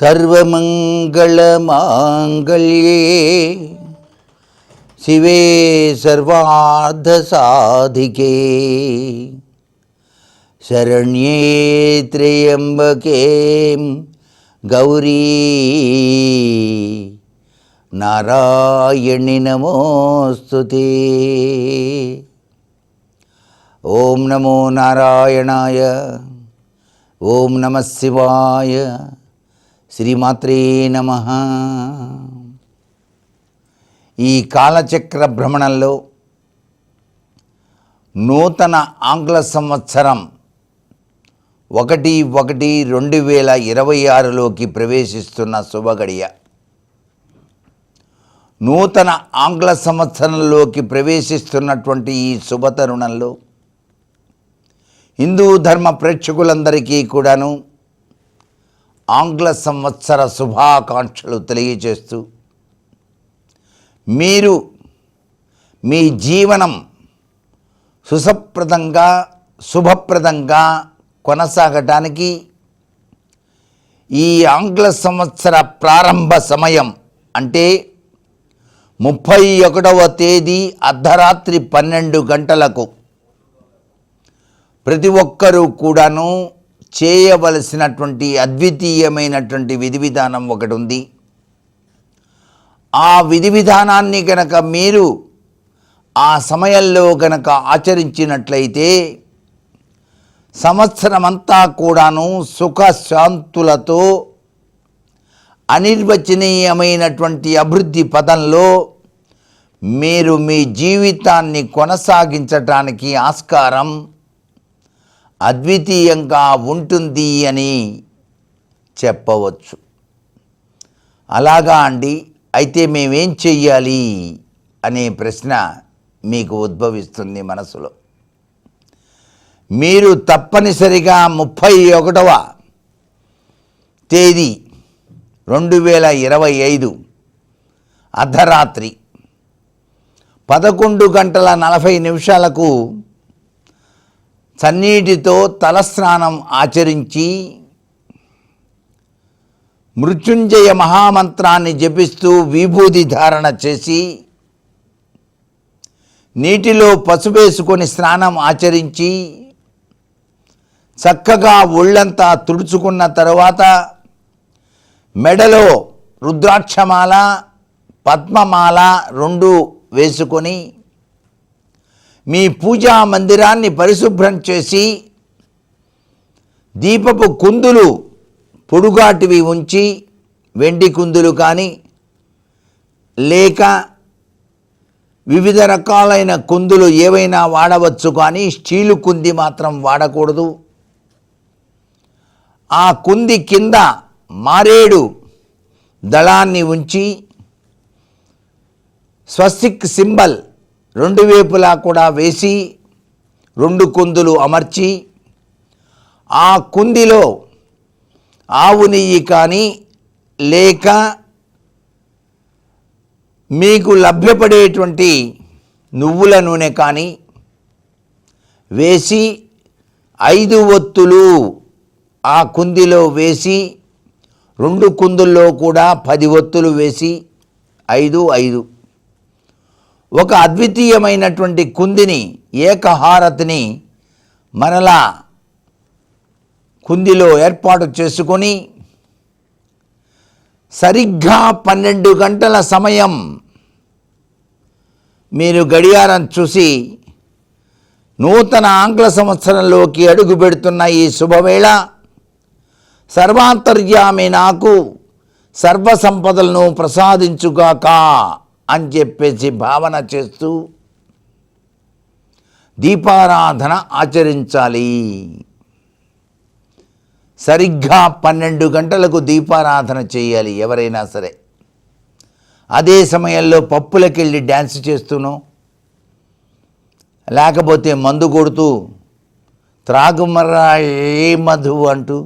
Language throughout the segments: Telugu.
சர்வமங்கள மாங்கல்யே சிவே சர்வார்த்த சாதிகே சரண்யே திரியம்பகே. கௌரி நாராயணி நமோஸ்துதி. ஓம் நமோ நாராயணாய. ஓம் நம சிவாய. శ్రీమాత్రే నమ. ఈ కాలచక్ర భ్రమణంలో నూతన ఆంగ్ల సంవత్సరం ఒకటి ఒకటి రెండు వేల ఇరవై ఆరులోకి ప్రవేశిస్తున్న శుభగడియ. నూతన ఆంగ్ల సంవత్సరంలోకి ప్రవేశిస్తున్నటువంటి ఈ శుభతరుణంలో హిందూ ధర్మ ప్రేక్షకులందరికీ కూడాను ఆంగ్ల సంవత్సర శుభాకాంక్షలు తెలియజేస్తూ మీరు మీ జీవనం సుసప్రదంగా శుభప్రదంగా కొనసాగటానికి ఈ ఆంగ్ల సంవత్సర ప్రారంభ సమయం అంటే ముప్పై ఒకటవ తేదీ అర్ధరాత్రి పన్నెండు గంటలకు ప్రతి ఒక్కరూ కూడాను చేయవలసినటువంటి అద్వితీయమైనటువంటి విధి విధానం ఒకటి ఉంది. ఆ విధి విధానాన్ని గనక మీరు ఆ సమయంలో గనక ఆచరించినట్లయితే సంవత్సరమంతా కూడాను సుఖశాంతులతో అనిర్వచనీయమైనటువంటి అభివృద్ధి పదంలో మీరు మీ జీవితాన్ని కొనసాగించటానికి ఆస్కారం అద్వితీయంగా ఉంటుంది అని చెప్పవచ్చు. అలాగా అండి అయితే మేమేం చెయ్యాలి అనే ప్రశ్న మీకు ఉద్భవిస్తుంది మనసులో. మీరు తప్పనిసరిగా ముప్పై ఒకటవ తేదీ రెండు వేల ఇరవై ఐదు అర్ధరాత్రి పదకొండు గంటల నలభై నిమిషాలకు చన్నీటితో తలస్నానం ఆచరించి మృత్యుంజయ మహామంత్రాన్ని జపిస్తూ విభూది ధారణ చేసి నీటిలో పసుపేసుకొని స్నానం ఆచరించి చక్కగా ఒళ్ళంతా తుడుచుకున్న తరువాత మెడలో రుద్రాక్షమాల పద్మమాల రెండు వేసుకొని మీ పూజా మందిరాన్ని పరిశుభ్రం చేసి దీపపు కుందులు పొడుగాటివి ఉంచి వెండి కుందులు కానీ లేక వివిధ రకాలైన కుందులు ఏవైనా వాడవచ్చు కానీ స్టీలు కుంది మాత్రం వాడకూడదు. ఆ కుంది కింద మారేడు దళాన్ని ఉంచి స్వస్తిక్ సింబల్ రెండు వైపులా కూడా వేసి రెండు కుందులు అమర్చి ఆ కుందిలో ఆవు నెయ్యి కానీ లేక మీకు లభ్యపడేటువంటి నువ్వుల నూనె కానీ వేసి ఐదు ఒత్తులు ఆ కుందిలో వేసి రెండు కుందుల్లో కూడా పది ఒత్తులు వేసి ఐదు ఐదు. ఒక అద్వితీయమైనటువంటి కుందిని ఏకహారతిని మరలా కుందిలో ఏర్పాటు చేసుకొని సరిగ్గా పన్నెండు గంటల సమయం మీరు గడియారం చూసి నూతన ఆంగ్ల సంవత్సరంలోకి అడుగు పెడుతున్న ఈ శుభవేళ సర్వాంతర్యామి నాకు సర్వసంపదలను ప్రసాదించుగాక. అని చెప్పేసి భావన చేస్తూ దీపారాధన ఆచరించాలి. సరిగ్గా పన్నెండు గంటలకు దీపారాధన చేయాలి ఎవరైనా సరే. అదే సమయంలో పప్పులకెళ్ళి డ్యాన్స్ చేస్తూనో. లేకపోతే మందు కొడుతూ త్రాగుమర్రా ఏ మధువు అంటూ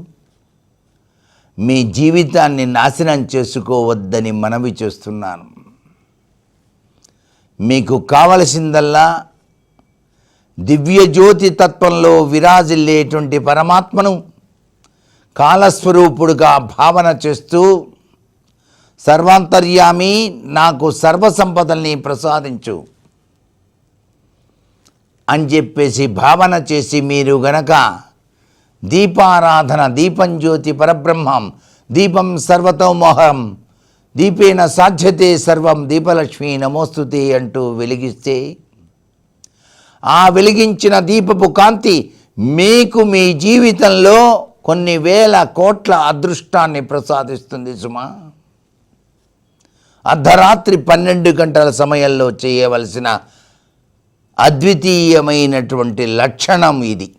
మీ జీవితాన్ని నాశనం చేసుకోవద్దని మనవి చేస్తున్నాను. మీకు కావలసిందల్లా దివ్య జ్యోతి తత్వంలో విరాజిల్లేటువంటి పరమాత్మను కాలస్వరూపుడుగా భావన చేస్తూ సర్వాంతర్యామి నాకు సర్వసంపదల్ని ప్రసాదించు అని చెప్పేసి భావన చేసి మీరు గనక దీపారాధన దీపం జ్యోతి పరబ్రహ్మం దీపం సర్వతోమోహం దీపేన సాధ్యతే సర్వం దీపలక్ష్మి నమోస్తుతే అంటూ వెలిగిస్తే ఆ వెలిగించిన దీపపు కాంతి మీకు మీ జీవితంలో కొన్ని వేల కోట్ల అదృష్టాన్ని ప్రసాదిస్తుంది సుమా. అర్ధరాత్రి పన్నెండు గంటల సమయంలో చేయవలసిన అద్వితీయమైనటువంటి లక్షణం ఇది.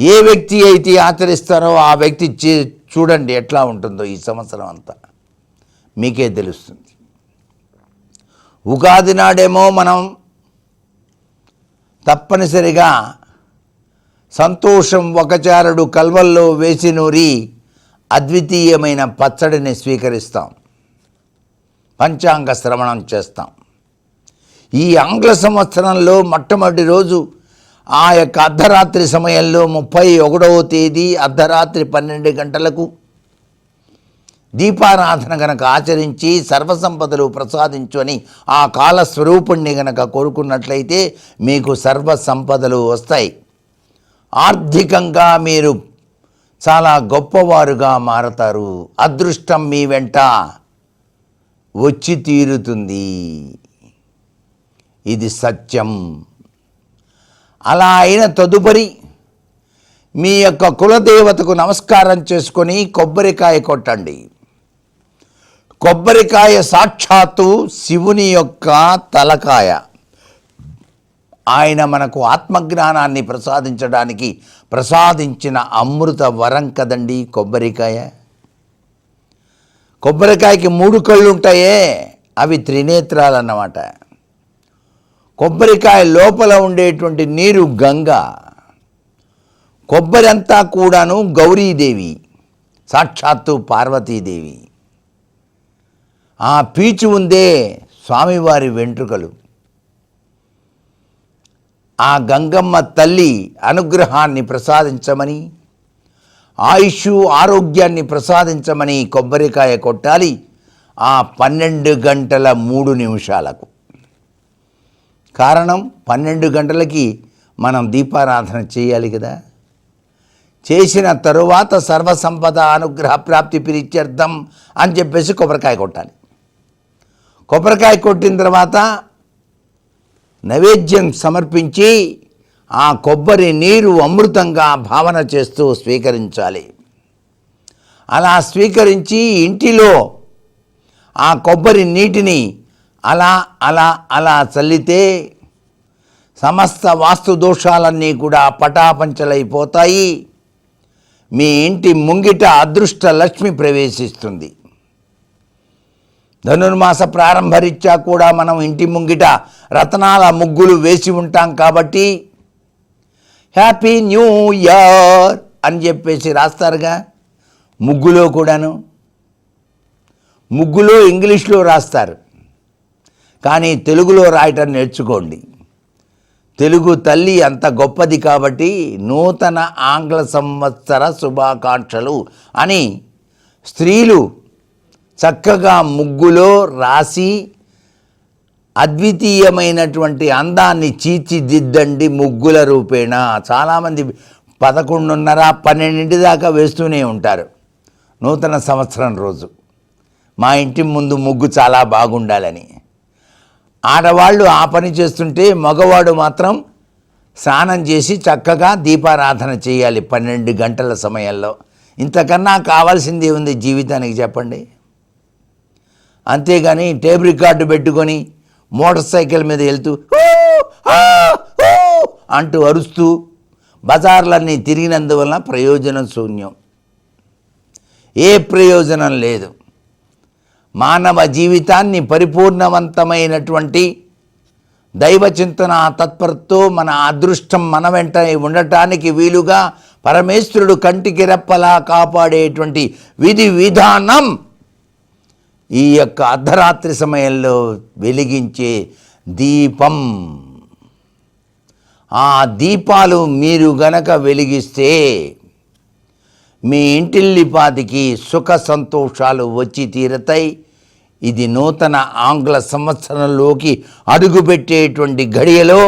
ఏ వ్యక్తి అయితే ఆచరిస్తారో ఆ వ్యక్తి చే- చూడండి ఎట్లా ఉంటుందో ఈ సంవత్సరం అంతా. మీకే తెలుస్తుంది. ఉగాది నాడేమో మనం తప్పనిసరిగా సంతోషం ఒకచారుడు కల్వల్లో వేసి నూరి అద్వితీయమైన పచ్చడిని స్వీకరిస్తాం. పంచాంగ శ్రవణం చేస్తాం. ఈ ఆంగ్ల సంవత్సరంలో మొట్టమొదటి రోజు ఆ యొక్క అర్ధరాత్రి సమయంలో ముప్పై ఒకటవ తేదీ అర్ధరాత్రి పన్నెండు గంటలకు దీపారాధన గనక ఆచరించి సర్వసంపదలు ప్రసాదించు అని ఆ కాల స్వరూపుణ్ణి గనక కోరుకున్నట్లయితే మీకు సర్వ సంపదలు వస్తాయి. ఆర్థికంగా మీరు చాలా గొప్పవారుగా మారతారు. అదృష్టం మీ వెంట వచ్చి తీరుతుంది. ఇది సత్యం. అలా అయిన తదుపరి మీ యొక్క కులదేవతకు నమస్కారం చేసుకొని కొబ్బరికాయ కొట్టండి. కొబ్బరికాయ సాక్షాత్తు శివుని యొక్క తలకాయ. ఆయన మనకు ఆత్మజ్ఞానాన్ని ప్రసాదించడానికి ప్రసాదించిన అమృత వరం కదండి కొబ్బరికాయ? కొబ్బరికాయకి మూడు కళ్ళు ఉంటాయే అవి త్రినేత్రాలు అన్నమాట కొబ్బరికాయ లోపల ఉండేటువంటి నీరు గంగ. కొబ్బరి అంతా కూడాను గౌరీదేవి సాక్షాత్తు పార్వతీదేవి. ఆ పీచు ఉందే స్వామివారి వెంట్రుకలు. ఆ గంగమ్మ తల్లి అనుగ్రహాన్ని ప్రసాదించమని ఆయుష్ ఆరోగ్యాన్ని ప్రసాదించమని కొబ్బరికాయ కొట్టాలి ఆ పన్నెండు గంటల మూడు నిమిషాలకు. కారణం పన్నెండు గంటలకి మనం దీపారాధన చేయాలి కదా. చేసిన తరువాత సర్వసంపద అనుగ్రహ ప్రాప్తి పిరిత్యర్థం అని చెప్పేసి కొబ్బరికాయ కొట్టాలి. కొబ్బరికాయ కొట్టిన తర్వాత నైవేద్యం సమర్పించి ఆ కొబ్బరి నీరు అమృతంగా భావన చేస్తూ స్వీకరించాలి. అలా స్వీకరించి ఇంటిలో ఆ కొబ్బరి నీటిని అలా అలా అలా చల్లితే సమస్త వాస్తు దోషాలన్నీ కూడా పటాపంచలైపోతాయి. మీ ఇంటి ముంగిట అదృష్ట లక్ష్మి ప్రవేశిస్తుంది. ధనుర్మాస ప్రారంభరీత్యా కూడా మనం ఇంటి ముంగిట రతనాల ముగ్గులు వేసి ఉంటాం కాబట్టి హ్యాపీ న్యూ ఇయర్ అని చెప్పేసి రాస్తారుగా. ముగ్గులో కూడాను. ముగ్గులో ఇంగ్లీష్లో రాస్తారు. కానీ తెలుగులో రాయటం నేర్చుకోండి. తెలుగు తల్లి అంత గొప్పది కాబట్టి నూతన ఆంగ్ల సంవత్సర శుభాకాంక్షలు అని స్త్రీలు చక్కగా ముగ్గులో రాసి అద్వితీయమైనటువంటి అందాన్ని చీర్చిదిద్దండి ముగ్గుల రూపేణ. చాలామంది పదకొండున్నర పన్నెండింటి దాకా వేస్తూనే ఉంటారు. నూతన సంవత్సరం రోజు. మా ఇంటి ముందు ముగ్గు చాలా బాగుండాలని. ఆడవాళ్ళు ఆ పని చేస్తుంటే మగవాడు మాత్రం స్నానం చేసి చక్కగా దీపారాధన చేయాలి పన్నెండు గంటల సమయంలో. ఇంతకన్నా కావాల్సింది ఉంది జీవితానికి చెప్పండి? అంతేగాని టేప్ రికార్డు పెట్టుకొని మోటార్ సైకిల్ మీద వెళ్తూ అంటూ అరుస్తూ బజార్లన్నీ తిరిగినందువలన ప్రయోజనం శూన్యం. ఏ ప్రయోజనం లేదు. మానవ జీవితాన్ని పరిపూర్ణవంతమైనటువంటి దైవ చింతన తత్పరతో మన అదృష్టం మన వెంట ఉండటానికి వీలుగా పరమేశ్వరుడు కంటికి రెప్పలా కాపాడేటువంటి విధి విధానం ఈ యొక్క అర్ధరాత్రి సమయంలో వెలిగించే దీపం. ఆ దీపాలు మీరు గనక వెలిగిస్తే మీ ఇంటిల్లిపాదికి సుఖ సంతోషాలు వచ్చి తీరతాయి. ఇది నూతన ఆంగ్ల సంవత్సరంలోకి అడుగుపెట్టేటువంటి ఘడియలో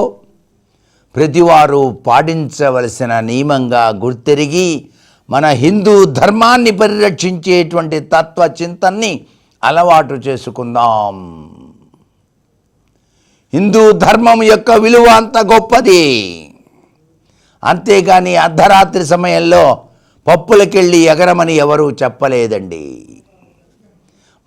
ప్రతివారు పాటించవలసిన నియమంగా గుర్తెరిగి మన హిందూ ధర్మాన్ని పరిరక్షించేటువంటి తత్వ చింతన్ని అలవాటు చేసుకుందాం. హిందూ ధర్మం యొక్క విలువ అంత గొప్పది. అంతేగాని అర్ధరాత్రి సమయంలో పప్పులకెళ్ళి ఎగరమని ఎవరూ చెప్పలేదండి.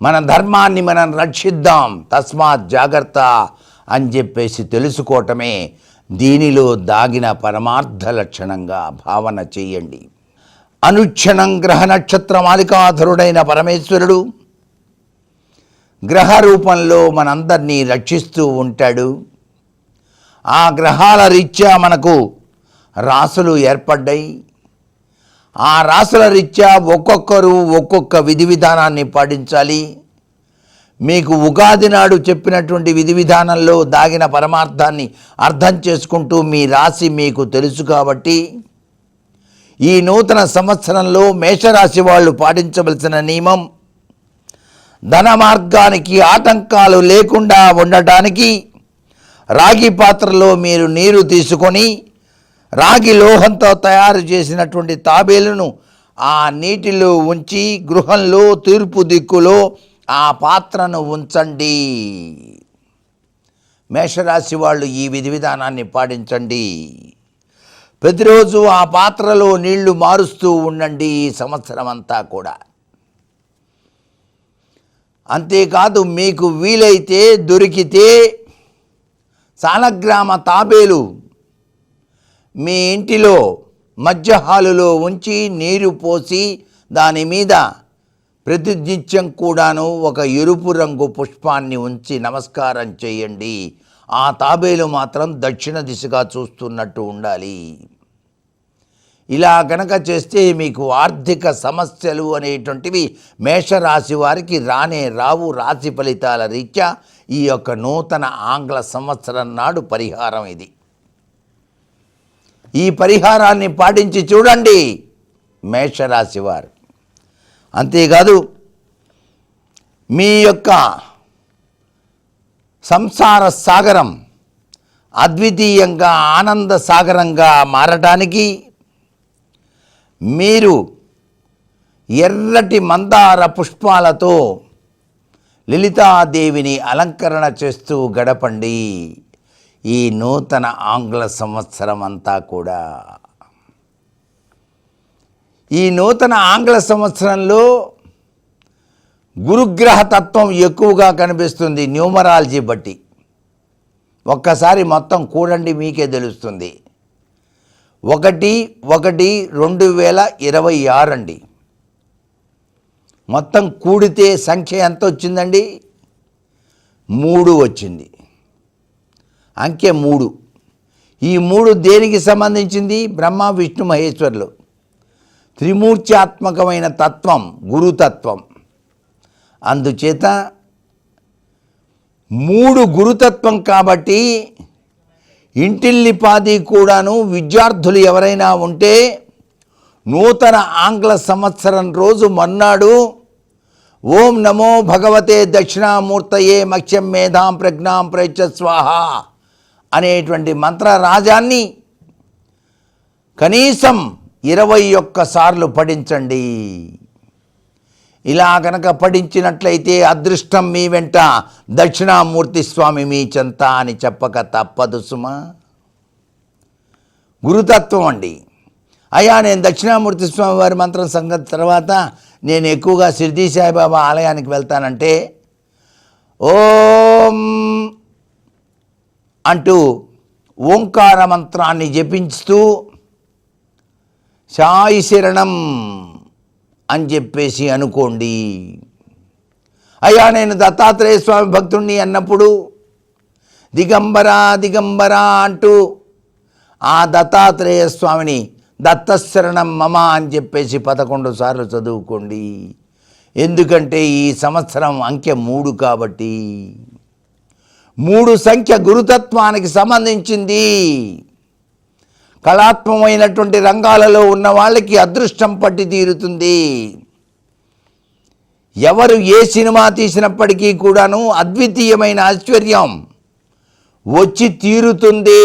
మన ధర్మాన్ని మనం రక్షిద్దాం తస్మాత్ జాగ్రత్త అని చెప్పేసి తెలుసుకోవటమే దీనిలో దాగిన పరమార్థ లక్షణంగా భావన చేయండి. అనుక్షణం గ్రహ నక్షత్ర మాలికాధరుడైన పరమేశ్వరుడు గ్రహ రూపంలో మనందరినీ రక్షిస్తూ ఉంటాడు. ఆ గ్రహాల రీత్యా మనకు రాసులు ఏర్పడ్డాయి. ఆ రాసుల రీత్యా ఒక్కొక్కరు ఒక్కొక్క విధి విధానాన్ని పాటించాలి. మీకు ఉగాది నాడు చెప్పినటువంటి విధి విధానంలో దాగిన పరమార్థాన్ని అర్థం చేసుకుంటూ మీ రాశి మీకు తెలుసు కాబట్టి ఈ నూతన సంవత్సరంలో మేషరాశి వాళ్ళు పాటించవలసిన నియమం ధన మార్గానికి ఆటంకాలు లేకుండా ఉండటానికి రాగి పాత్రలో మీరు నీరు తీసుకొని రాగి లోహంతో తయారు చేసినటువంటి తాబేలును ఆ నీటిలో ఉంచి గృహంలో తూర్పు దిక్కులో ఆ పాత్రను ఉంచండి. మేషరాశి వాళ్ళు ఈ విధి విధానాన్ని పాటించండి. ప్రతిరోజు ఆ పాత్రలో నీళ్ళు మారుస్తూ ఉండండి ఈ సంవత్సరం అంతా కూడా. అంతేకాదు మీకు వీలైతే దొరికితే సాలగ్రామ తాబేలు మీ ఇంటిలో మధ్య హాలులో ఉంచి నీరు పోసి దాని మీద ప్రతినిత్యం కూడాను ఒక ఎరుపు రంగు పుష్పాన్ని ఉంచి నమస్కారం చేయండి. ఆ తాబేలు మాత్రం దక్షిణ దిశగా చూస్తున్నట్టు ఉండాలి. ఇలా గనక చేస్తే మీకు ఆర్థిక సమస్యలు అనేటువంటివి మేషరాశి వారికి రానే రావు. రాశి ఫలితాల రీత్యా ఈ యొక్క నూతన ఆంగ్ల సంవత్సరం నాడు పరిహారం ఇది. ఈ పరిహారాన్ని పాటించి చూడండి మేషరాశి వారు. అంతేకాదు మీ యొక్క సంసార సాగరం అద్వితీయంగా ఆనంద సాగరంగా మారటానికి మీరు ఎర్రటి మందార పుష్పాలతో లలితాదేవిని అలంకరణ చేస్తూ గడపండి. ఈ నూతన ఆంగ్ల సంవత్సరం అంతా కూడా. ఈ నూతన ఆంగ్ల సంవత్సరంలో గురుగ్రహ తత్వం ఎక్కువగా కనిపిస్తుంది న్యూమరాలజీ బట్టి. ఒక్కసారి మొత్తం కూడండి మీకే తెలుస్తుంది. ఒకటి ఒకటి రెండు వేల ఇరవై ఆరు అండి మొత్తం కూడితే సంఖ్య ఎంత వచ్చిందండి మూడు వచ్చింది. అంకె మూడు. ఈ మూడు దేనికి సంబంధించింది? బ్రహ్మ విష్ణు మహేశ్వరులు. త్రిమూర్త్యాత్మకమైన తత్వం గురుతత్వం. అందుచేత మూడు గురుతత్వం కాబట్టి ఇంటిల్లిపాది కూడాను విద్యార్థులు ఎవరైనా ఉంటే నూతన ఆంగ్ల సంవత్సరం రోజు మన్నాడు ఓం నమో భగవతే దక్షిణామూర్తయే మక్ష్యం మేధాం ప్రజ్ఞాం ప్రయచ్చ స్వాహ అనేటువంటి మంత్రరాజాన్ని కనీసం ఇరవై ఒక్కసార్లు పఠించండి. ఇలా గనక పఠించినట్లయితే అదృష్టం మీ వెంట. దక్షిణామూర్తి స్వామి మీ చెంత అని చెప్పక తప్పదు సుమా. గురుతత్వం అండి. అయ్యా నేను దక్షిణామూర్తి స్వామి వారి మంత్రం సంగతి తర్వాత నేను ఎక్కువగా షిర్డీ సాయిబాబా ఆలయానికి వెళ్తానంటే ఓం అంటూ ఓంకార మంత్రాన్ని జపించుతూ సాయి శరణం అని చెప్పేసి అనుకోండి. అయ్యా నేను దత్తాత్రేయ స్వామి భక్తుణ్ణి అన్నప్పుడు దిగంబరా దిగంబరా అంటూ ఆ దత్తాత్రేయ స్వామిని దత్తశరణం మమ అని చెప్పేసి పదకొండు సార్లు చదువుకోండి. ఎందుకంటే ఈ సంవత్సరం అంకె మూడు కాబట్టి. మూడు సంఖ్య గురుతత్వానికి సంబంధించింది. కళాత్మకమైనటువంటి రంగాలలో ఉన్న వాళ్ళకి అదృష్టం పట్టి తీరుతుంది. ఎవరు ఏ సినిమా తీసినప్పటికీ కూడాను అద్వితీయమైన ఐశ్వర్యం వచ్చి తీరుతుంది.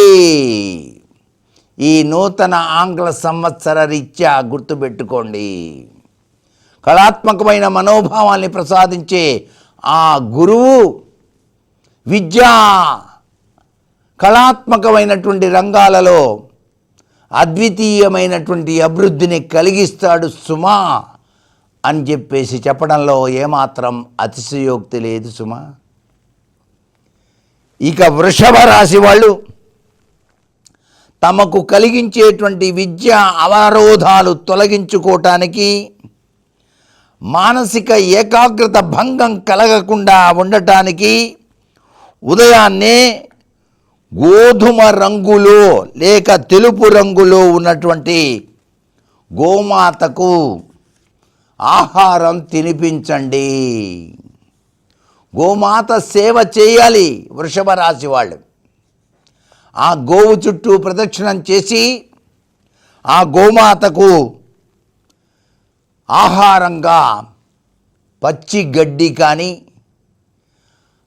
ఈ నూతన ఆంగ్ల సంవత్సర రీత్యా గుర్తుపెట్టుకోండి. కళాత్మకమైన మనోభావాల్ని ప్రసాదించే ఆ గురువు విద్యా కళాత్మకమైనటువంటి రంగాలలో అద్వితీయమైనటువంటి అభివృద్ధిని కలిగిస్తాడు సుమా అని చెప్పేసి చెప్పడంలో ఏమాత్రం అతిశయోక్తి లేదు సుమా. ఇక వృషభ రాశి వాళ్ళు తమకు కలిగించేటువంటి విద్య అవరోధాలు తొలగించుకోవటానికి మానసిక ఏకాగ్రత భంగం కలగకుండా ఉండటానికి ఉదయాన్నే గోధుమ రంగులో లేక తెలుపు రంగులో ఉన్నటువంటి గోమాతకు ఆహారం తినిపించండి. గోమాత సేవ చేయాలి వృషభ రాశి వాళ్ళు. ఆ గోవు చుట్టూ ప్రదక్షిణం చేసి ఆ గోమాతకు ఆహారంగా పచ్చి గడ్డి కానీ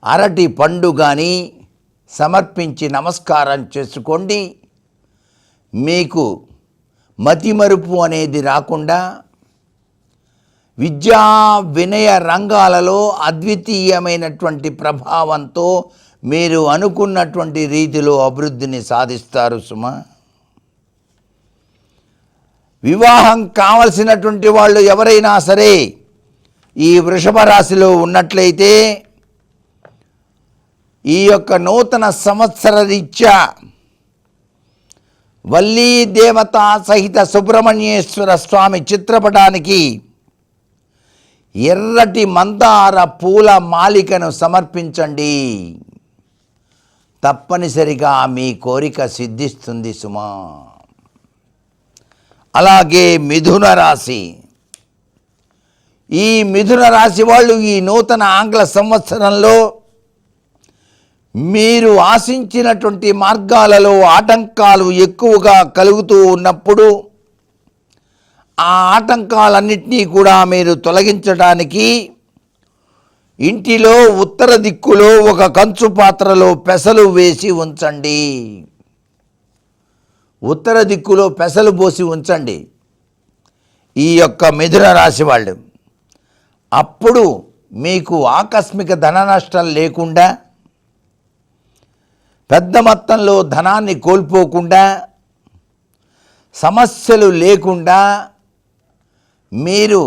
అరటి పండు కానీ సమర్పించి నమస్కారం చేసుకోండి. మీకు మతిమరుపు అనేది రాకుండా విద్యా వినయ రంగాలలో అద్వితీయమైనటువంటి ప్రభావంతో మీరు అనుకున్నటువంటి రీతిలో అభివృద్ధిని సాధిస్తారు సుమా. వివాహం కావలసినటువంటి వాళ్ళు ఎవరైనా సరే ఈ వృషభ రాశిలో ఉన్నట్లయితే ఈ యొక్క నూతన సంవత్సర రీత్యా వల్లీ దేవత సహిత సుబ్రహ్మణ్యేశ్వర స్వామి చిత్రపటానికి ఎర్రటి మందార పూల మాలికను సమర్పించండి. తప్పనిసరిగా మీ కోరిక సిద్ధిస్తుంది సుమా. అలాగే మిథున రాశి. ఈ మిథున రాశి వాళ్ళు ఈ నూతన ఆంగ్ల సంవత్సరంలో మీరు ఆశించినటువంటి మార్గాలలో ఆటంకాలు ఎక్కువగా కలుగుతూ ఉన్నప్పుడు ఆ ఆటంకాలన్నింటినీ కూడా మీరు తొలగించడానికి ఇంటిలో ఉత్తర దిక్కులో ఒక కంచు పాత్రలో పెసలు వేసి ఉంచండి. ఉత్తర దిక్కులో పెసలు పోసి ఉంచండి. ఈ యొక్క మిథున రాశి వాళ్ళు. అప్పుడు మీకు ఆకస్మిక ధన నష్టం లేకుండా పెద్ద మొత్తంలో ధనాన్ని కోల్పోకుండా సమస్యలు లేకుండా మీరు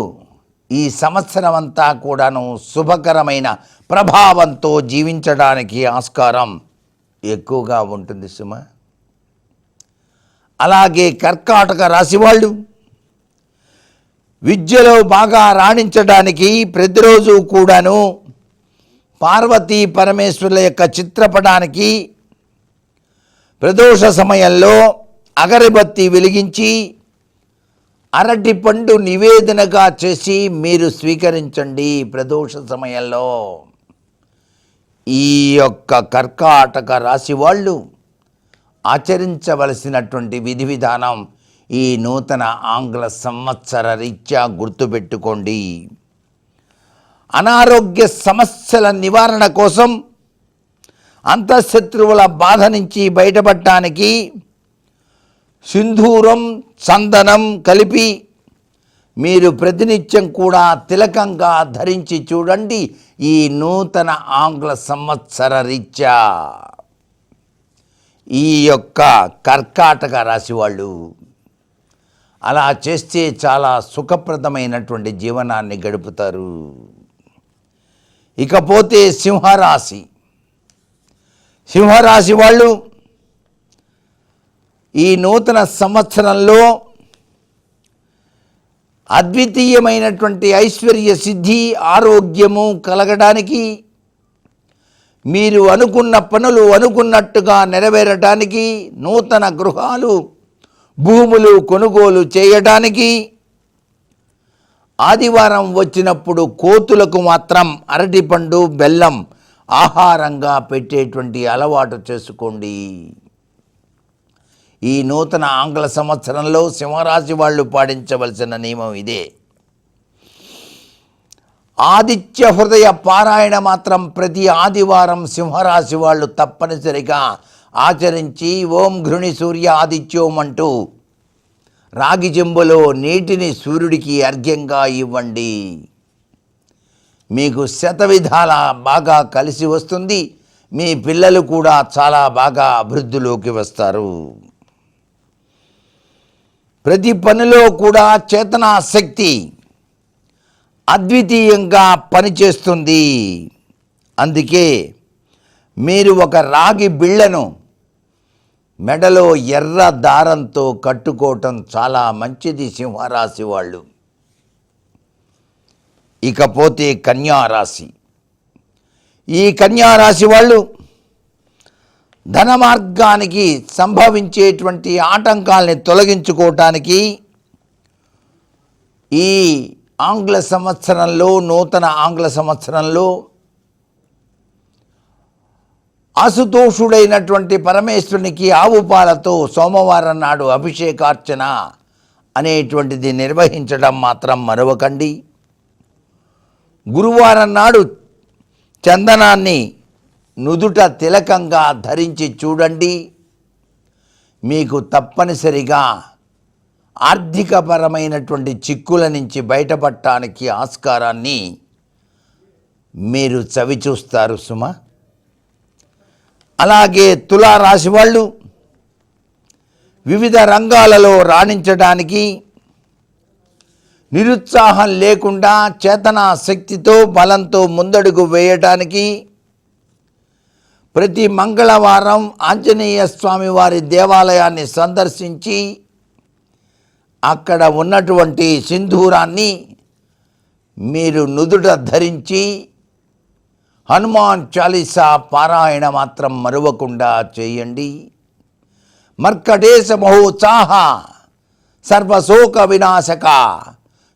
ఈ సంవత్సరం అంతా కూడాను శుభకరమైన ప్రభావంతో జీవించడానికి ఆస్కారం ఎక్కువగా ఉంటుంది సుమ. అలాగే కర్కాటక రాశి వాళ్ళు విద్యలో బాగా రాణించడానికి ప్రతిరోజు కూడాను పార్వతీ పరమేశ్వరుల యొక్క చిత్రపటానికి ప్రదోష సమయంలో అగరబత్తి వెలిగించి అరటి పండు నివేదనగా చేసి మీరు స్వీకరించండి ప్రదోష సమయంలో. ఈ యొక్క కర్కాటక రాశి వాళ్ళు ఆచరించవలసినటువంటి విధి విధానం ఈ నూతన ఆంగ్ల సంవత్సర రీత్యా గుర్తుపెట్టుకోండి. అనారోగ్య సమస్యల నివారణ కోసం అంతఃశత్రువుల బాధ నుంచి బయటపడటానికి సింధూరం చందనం కలిపి మీరు ప్రతినిత్యం కూడా తిలకంగా ధరించి చూడండి ఈ నూతన ఆంగ్ల సంవత్సర రీత్యా. ఈ యొక్క కర్కాటక రాశి వాళ్ళు అలా చేస్తే చాలా సుఖప్రదమైనటువంటి జీవనాన్ని గడుపుతారు. ఇకపోతే సింహరాశి సింహరాశి వాళ్ళు ఈ నూతన సంవత్సరంలో అద్వితీయమైనటువంటి ఐశ్వర్య సిద్ధి ఆరోగ్యము కలగడానికి మీరు అనుకున్న పనులు అనుకున్నట్టుగా నెరవేరటానికి నూతన గృహాలు భూములు కొనుగోలు చేయడానికి ఆదివారం వచ్చినప్పుడు కోతులకు మాత్రం అరటిపండు బెల్లం ఆహారంగా పెట్టేటువంటి అలవాటు చేసుకోండి. ఈ నూతన ఆంగ్ల సంవత్సరంలో సింహరాశి వాళ్ళు పాటించవలసిన నియమం ఇదే. ఆదిత్య హృదయ పారాయణ మాత్రం ప్రతి ఆదివారం సింహరాశి వాళ్ళు తప్పనిసరిగా ఆచరించి ఓం ఘృణి సూర్య ఆదిత్యోం అంటూ రాగి చెంబులో నీటిని సూర్యుడికి అర్ఘ్యంగా ఇవ్వండి. మీకు శతవిధాల బాగా కలిసి వస్తుంది. మీ పిల్లలు కూడా చాలా బాగా అభివృద్ధిలోకి వస్తారు. ప్రతి పనిలో కూడా చేతనా శక్తి అద్వితీయంగా పనిచేస్తుంది. అందుకే మీరు ఒక రాగి బిళ్ళను మెడలో ఎర్ర దారంతో కట్టుకోవటం చాలా మంచిది సింహరాశి వాళ్ళు. ఇకపోతే కన్యా రాశి. ఈ కన్యారాశి వాళ్ళు ధన మార్గానికి సంభవించేటువంటి ఆటంకాల్ని తొలగించుకోవటానికి ఈ ఆంగ్ల సంవత్సరంలో నూతన ఆంగ్ల సంవత్సరంలో ఆసుతోషుడైనటువంటి పరమేశ్వరునికి ఆవు పాలతో సోమవారం నాడు అభిషేకార్చన అనేటువంటిది నిర్వహించడం మాత్రం మరవకండి. గురువారం నాడు చందనాన్ని నుదుట తిలకంగా ధరించి చూడండి. మీకు తప్పనిసరిగా ఆర్థికపరమైనటువంటి చిక్కుల నుంచి బయటపడటానికి ఆస్కారాన్ని మీరు చవిచూస్తారు సుమ. అలాగే తులారాశి వాళ్ళు వివిధ రంగాలలో రాణించడానికి నిరుత్సాహం లేకుండా చేతనా శక్తితో బలంతో ముందడుగు వేయటానికి ప్రతి మంగళవారం ఆంజనేయ స్వామి వారి దేవాలయాన్ని సందర్శించి అక్కడ ఉన్నటువంటి సింధూరాన్ని మీరు నుదుట ధరించి హనుమాన్ చాలీసా పారాయణ మాత్రం మరువకుండా చేయండి. మర్కటేశ మహోత్సాహ సర్వశోక వినాశక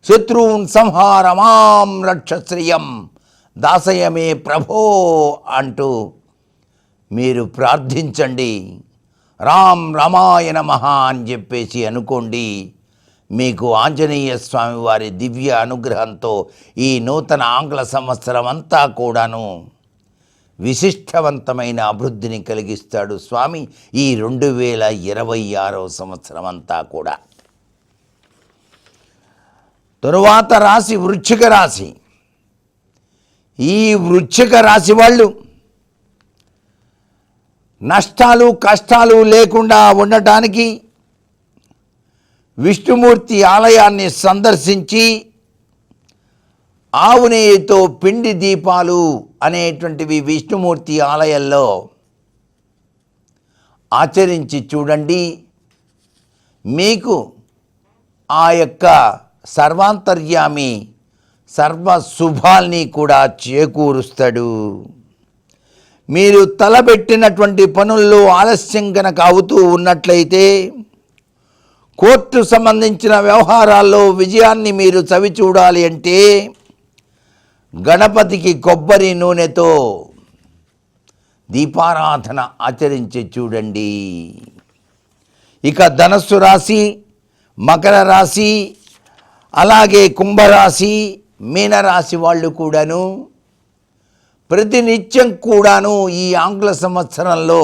శత్రువున్ సంహారమాం రక్షశ్రియం దాసయమే ప్రభో అంటూ మీరు ప్రార్థించండి. రామ్ రామాయ మహా అని చెప్పేసి అనుకోండి. మీకు ఆంజనేయ స్వామి వారి దివ్య అనుగ్రహంతో ఈ నూతన ఆంగ్ల సంవత్సరం అంతా కూడాను విశిష్టవంతమైన అభివృద్ధిని కలిగిస్తాడు స్వామి ఈ రెండు వేల ఇరవై ఆరో సంవత్సరం అంతా కూడా. తరువాత రాశి వృశ్చిక రాశి. ఈ వృశ్చిక రాశి వాళ్ళు నష్టాలు కష్టాలు లేకుండా ఉండటానికి విష్ణుమూర్తి ఆలయాన్ని సందర్శించి ఆవు నెయ్యితో పిండి దీపాలు అనేటువంటివి విష్ణుమూర్తి ఆలయంలో ఆచరించి చూడండి. మీకు ఆ యొక్క సర్వాంతర్యామి సర్వ శుభాల్ని కూడా చేకూరుస్తాడు. మీరు తలబెట్టినటువంటి పనుల్లో ఆలస్యం కనుక అవుతూ ఉన్నట్లయితే కోర్టు సంబంధించిన వ్యవహారాల్లో విజయాన్ని మీరు చవి చూడాలి అంటే గణపతికి కొబ్బరి నూనెతో దీపారాధన ఆచరించి చూడండి. ఇక ధనస్సు రాశి మకర రాశి అలాగే కుంభరాశి మీనరాశి వాళ్ళు కూడాను ప్రతినిత్యం కూడాను ఈ ఆంగ్ల సంవత్సరంలో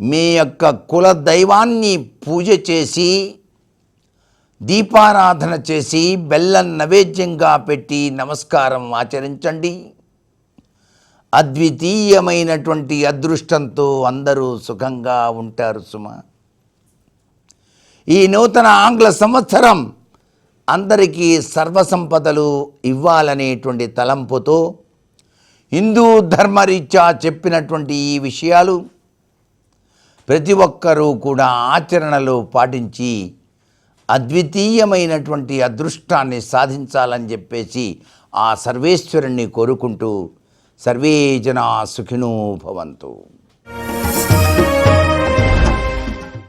మీ యొక్క కుల దైవాన్ని పూజ చేసి దీపారాధన చేసి బెల్లం నైవేద్యంగా పెట్టి నమస్కారం ఆచరించండి. అద్వితీయమైనటువంటి అదృష్టంతో అందరూ సుఖంగా ఉంటారు సుమ. ఈ నూతన ఆంగ్ల సంవత్సరం అందరికీ సర్వసంపదలు ఇవ్వాలనేటువంటి తలంపుతో హిందూ ధర్మరీత్యా చెప్పినటువంటి ఈ విషయాలు ప్రతి ఒక్కరూ కూడా ఆచరణలో పాటించి అద్వితీయమైనటువంటి అదృష్టాన్ని సాధించాలని చెప్పేసి ఆ సర్వేశ్వరుణ్ణి కోరుకుంటూ సర్వే జనా సుఖినో భవంతు.